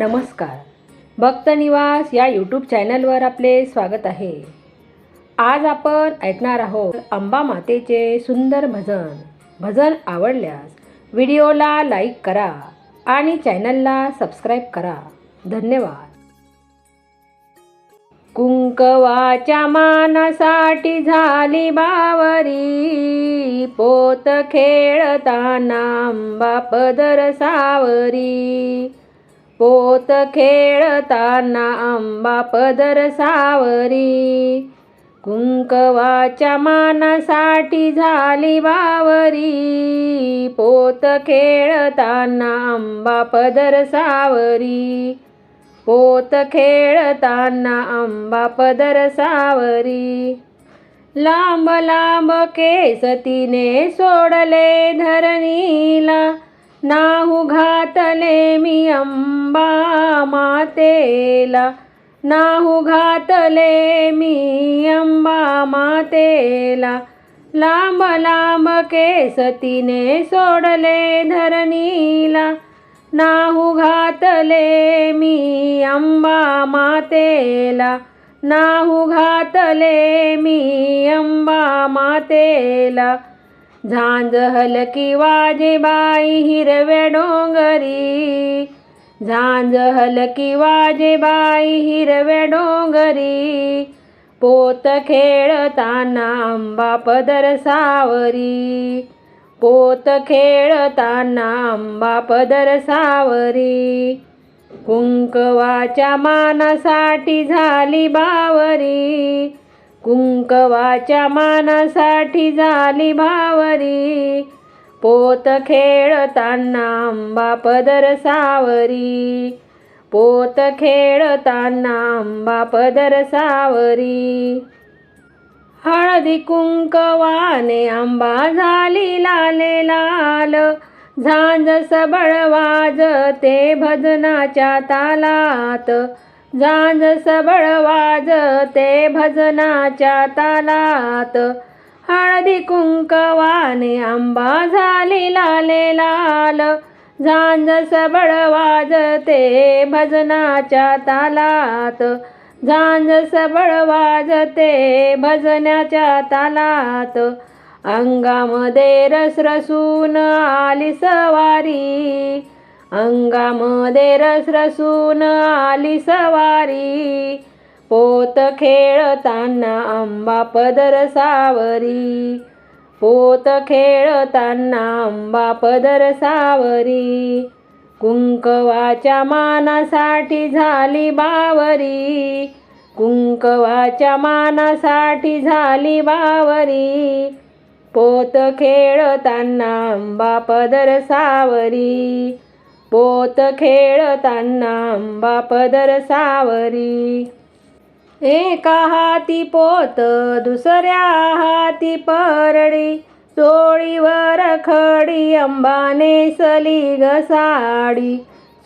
नमस्कार. भक्तनिवास या यूट्यूब चॅनलवर आपले स्वागत आहे. आज आपण ऐकणार आहोत अंबा मातेचे सुंदर भजन. भजन आवडल्यास व्हिडिओला लाईक करा आणि चॅनलला सबस्क्राईब करा. धन्यवाद. कुंकवाच्या मानासाठी झाली बावरी. पोत खेळताना अंबा पदर सावरी. पोत खेळताना आंबा पदर सावरी. कुंकवाच्या मानासाठी झाली बावरी. पोत खेळताना आंबा पदर सावरी. पोत खेळताना आंबा पदर सावरी. लांब लांब केस तिने सोडले धरणीला. नाहुघात घातले मी अंबा मातेला. नाहुघात घातले मी अंबा मातेला. लांब लांब केस तिने सोडले धरणीला. नाहुघात घातले मी अंबा मातेला. नाहुघात घातले मी अंबा मातेला. झांज हलकी वाजे बाई हिरव्या डोंगरी. झांज हलकी वाजे बाई हिरव्या डोंगरी. पोत खेळताना आंबा पदर सावरी. पोत खेळताना आंबा पदर सावरी. कुंकवाच्या मानासाठी झाली बावरी. कुंकवाच्या मानासाठी झाली भावरी. पोत खेळताना अंबा पदर सावरी. पोत खेळताना अंबा पदर सावरी. हळदी कुंकवाने आंबा झाली लाले लाल. झांज सबळ वाजते भजनाच्या तालात. झांज सबळ वाजते भजनाच्या तालात. हळदी कुंकवाने आंबा झाली लाले लाल. झांज सबळ वाजते भजनाच्या तालात. झांज सबळ वाजते भजनाच्या तालात. अंगामध्ये रस रसून आली सवारी. अंगामध्ये रस रसून आली सवारी. पोत खेळताना आंबा पदर सावरी. पोत खेळताना आंबा पदर सावरी. कुंकवाच्या मानासाठी झाली बावरी. कुंकवाच्या मानासाठी झाली बावरी. पोत खेळताना आंबा पदर सावरी. पोत खेळताना अंबा पदर सावरी. एका हाती पोत दुसऱ्या हाती परडी. चोळीवर खडी अंबाने सली गसाडी साडी.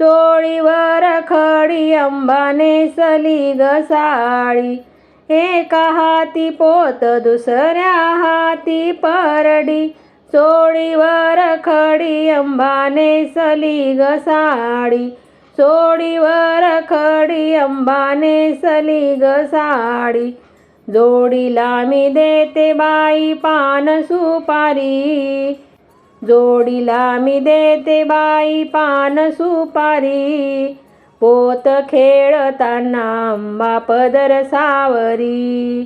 चोळीवर खडी अंबाने सली ग साडी. एका हाती पोत दुसऱ्या हाती परडी. चोळीवर खडी अंबाने सली ग साडी. चोळीवर खडी अंबाने सली ग साडी. जोडीला मी देते बाई पान सुपारी. जोडीला मी देते बाई पान सुपारी. पोत खेळताना अंबा पदर सावरी.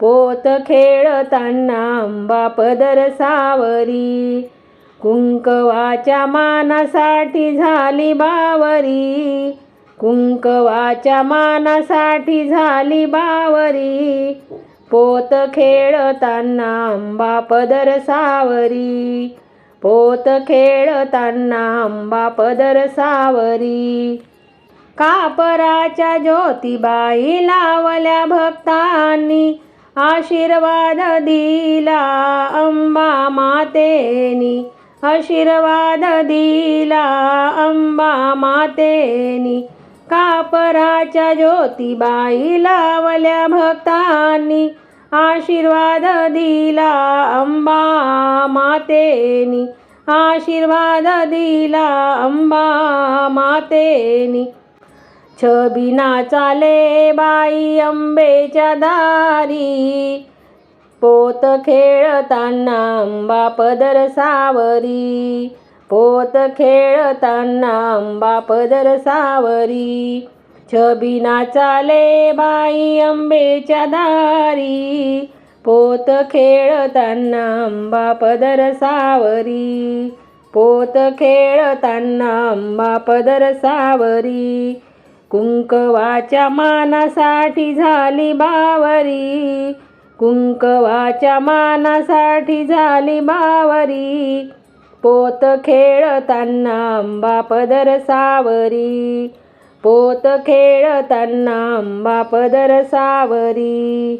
पोत खेळताना आंबा पदर सावरी. कुंकवाच्या मानासाठी झाली बावरी. कुंकवाच्या मानासाठी झाली बावरी. पोत खेळताना आंबा पदर सावरी. पोत खेळताना आंबा पदर सावरी. कापराच्या ज्योतिबाई लावल्या भक्तांनी. आशीर्वाद दिला अंबा मातेनी. आशीर्वाद दिला अंबा मातेनी. कापराच्या ज्योतिबाई लावल्या भक्तांनी. आशीर्वाद दिला अंबा मातेनी. आशीर्वाद दिला अंबा मातेनी. छबिना चाले बाई अंबेच्या दारी. पोत खेळताना अंबा पदर सावरी. पोत खेळताना अंबा पदर सावरी. छबिना चाले बाई अंबेच्या दारी. पोत खेळताना अंबा पदर सावरी. पोत खेळताना अंबा पदर सावरी. कुंकवाच्या मानासाठी झाली बावरी. कुंकवाच्या मानासाठी झाली बावरी. पोत खेळताना अंबा पदर सावरी. पोत खेळताना अंबा पदर सावरी.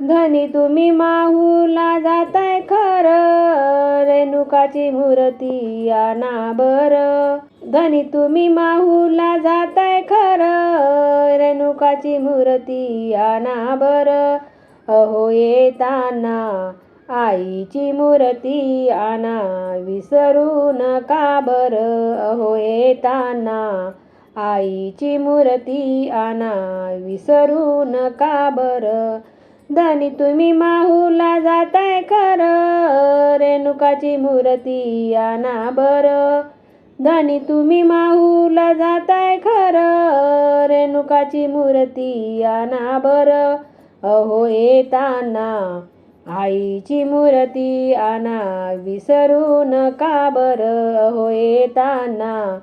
धनी तुम्ही माहूला जाताय खरं. रेणुकाची मूर्ती या ना बरं धनी तुम्ही माहूला जाताय खरं. रेणुकाची मूर्ती आणा बर. अहो येताना आईची मूर्ती आणा. विसरू नका बर. अहो येताना आईची मूर्ती आणा. विसरू नका बर. धनी तुम्ही माहूला जाताय खरं. रेणुकाची मूर्ती आणा बरं. धनी तुम्ही माहूला जाताय खरं. रेणुकाची मूर्ती आणा बर. अहो येताना आईची मूर्ती आणा. विसरू नका बर. अहो येताना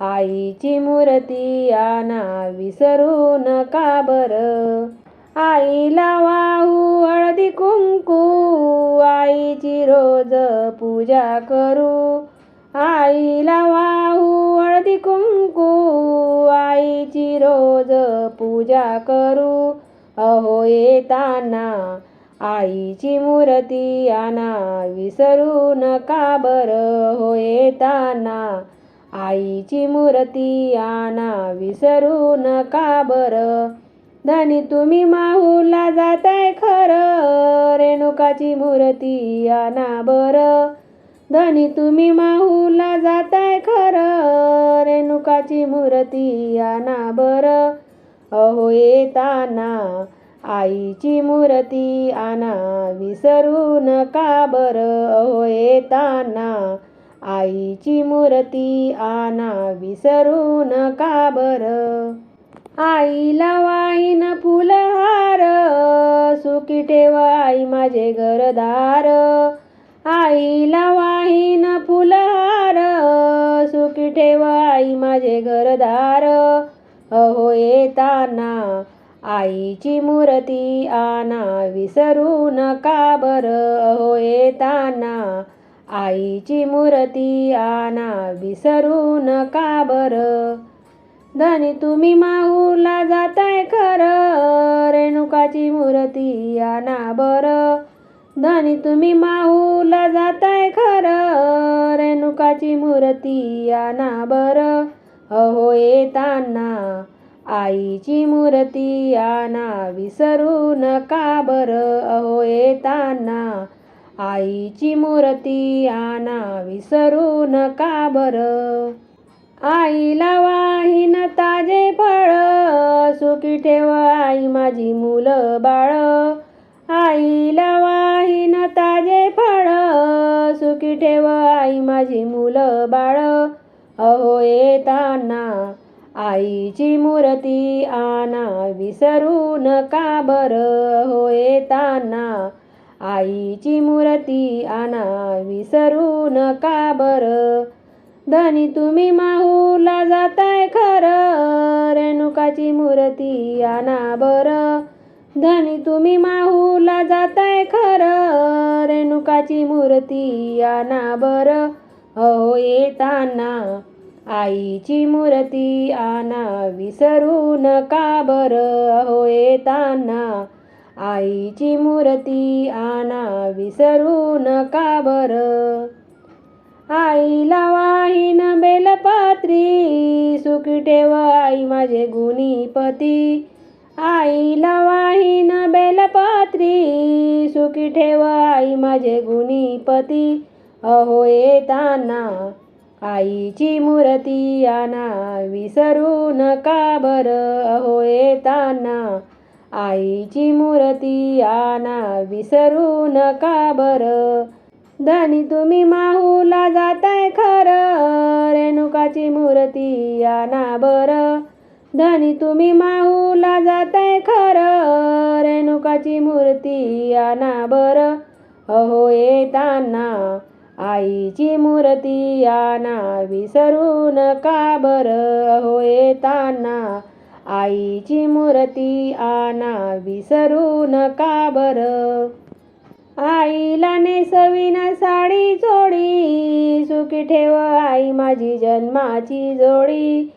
आईची मूर्ती आणा. विसरू नका बर. आईला वाहू हळदी कुंकू. आईची रोज पूजा करू. आईला वाहू हळदी कुंकू आईची रोज पूजा करू. अहो येताना आईची मूर्ती आणा विसरू नका बर. हो येताना आईची मूर्ती आणा विसरू नका बर. धनी तुम्ही माहूला जाताय खरं. रेणुकाची मूर्ती आणा बरं. धनी तुम्ही माहूला जाताय खरं. रेणुकाची मूर्ती आणा बर. अहो येताना आईची मूर्ती आणा. विसरू नका बर. अहो येताना आईची मूर्ती आणा. विसरू नका बर. आईला वाईन फुलहार. सुखी ठेवा आई माझे घरदार. आईला वा देव आई माझे घरदार. अहो येताना आईची मूर्ती आना विसरू नका बर. अहो येताना आईची मूर्ती आना विसरू नका बर. धनी तुम्ही माऊला जाताय खरं. रेणुकाची मूर्ती आना बरं. धनी तुम्ही माहूला जाताय खरं. रेणुकाची मूर्ती आणा बर. अहो येताना आईची मूर्ती आणा. विसरू नका बर. अहो येताना आईची मूर्ती आणा. विसरू नका बर. आईला वाहीन ताजे फळ. सुखी ठेव आई माझी मुलं बाळ. आईला ताजे फळ सुखी ठेव आई माझी मुलं बाळ. अहो येताना आईची मूर्ती आणा विसरू नका बर. हो येताना आईची मूर्ती आणा विसरू नका बर. धनी तुम्ही माहूला जाताय खरं. रेणुकाची मूर्ती आणा बरं. धनी तुम्ही माहूला जाताय खरं. रेणुकाची मूर्ती आना बर. अहो येताना आईची मूर्ती आणा. विसरू नका बर. अहो येताना आईची मूर्ती आणा. विसरू नका बर. आईला वाहीन बेलपात्री. सुखी ठेव आई माझे गुणीपती. आईला वाहीन बेलपात्री सुखी ठेव आई माझे गुणीपती. अहो येताना आईची मूर्ती आना विसरू नका बरं. अहो येताना आईची मूर्ती आना विसरू नका बरं. धनी तुम्ही माहूला जाताय खरं रेणुकाची मूर्ती आना बरं. धनी तुम्ही माऊला जाताय खरं रेणुकाची मूर्ती आणा बरं. अहो येताना आईची मूर्ती आणा विसरू नका बरं? अहो येताना आईची मूर्ती आणा विसरू नका बरं? आईला नेसवीन साडी जोडी सुखी ठेव आई माझी जन्माची जोडी.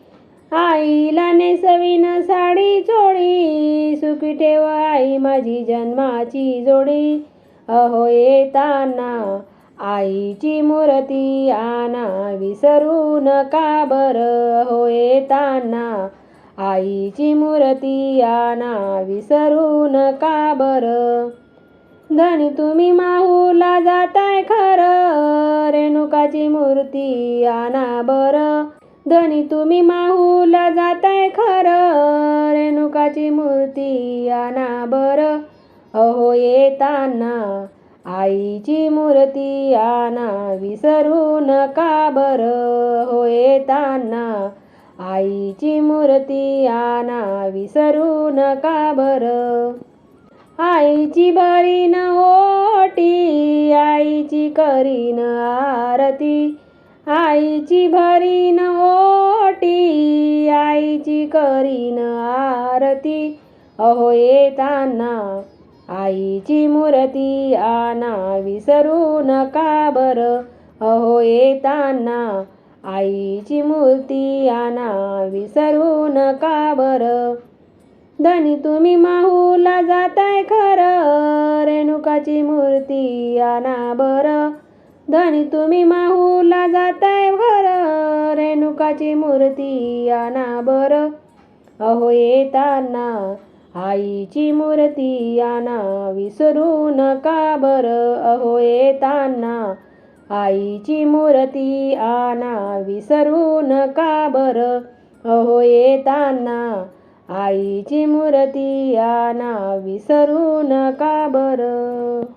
आईला नेसवीन साडी चोळी सुखी ठेव आई माझी जन्माची जोडी. अहो येताना आईची मूर्ती आना विसरू नका बरं. अहो येताना आईची मूर्ती आना विसरू नका बरं. धनी तुम्ही माहूला जाताय खरं रेणुकाची मूर्ती आना बरं. धनी तुम्ही माहूला जाताय खरं. रेणुकाची मूर्ती आणा बरं. अहो येताना आईची मूर्ती आणा. विसरू नका बरं. हो येताना आईची मूर्ती आणा. विसरू नका बरं. आईची भरीन ओटी आईची करीन आरती. आईची भरीन ओटी आईची करीन आरती. अहो येताना आईची मूर्ती आणा विसरू नका बरं. अहो येताना आईची मूर्ती आणा विसरू नका बरं. धनी तुम्ही माहूला जाताय खरं रेणुकाची मूर्ती आणा बरं. धनी तुम्ही माहूला जाताय खरं रेणुकाची मूर्ती आणा बरं. अहो येताना आईची मूर्ती आणा विसरू नका बरं. अहो येताना आईची मूर्ती आणा विसरू नका बरं. अहो येताना आईची मूर्ती आणा विसरू नका बरं.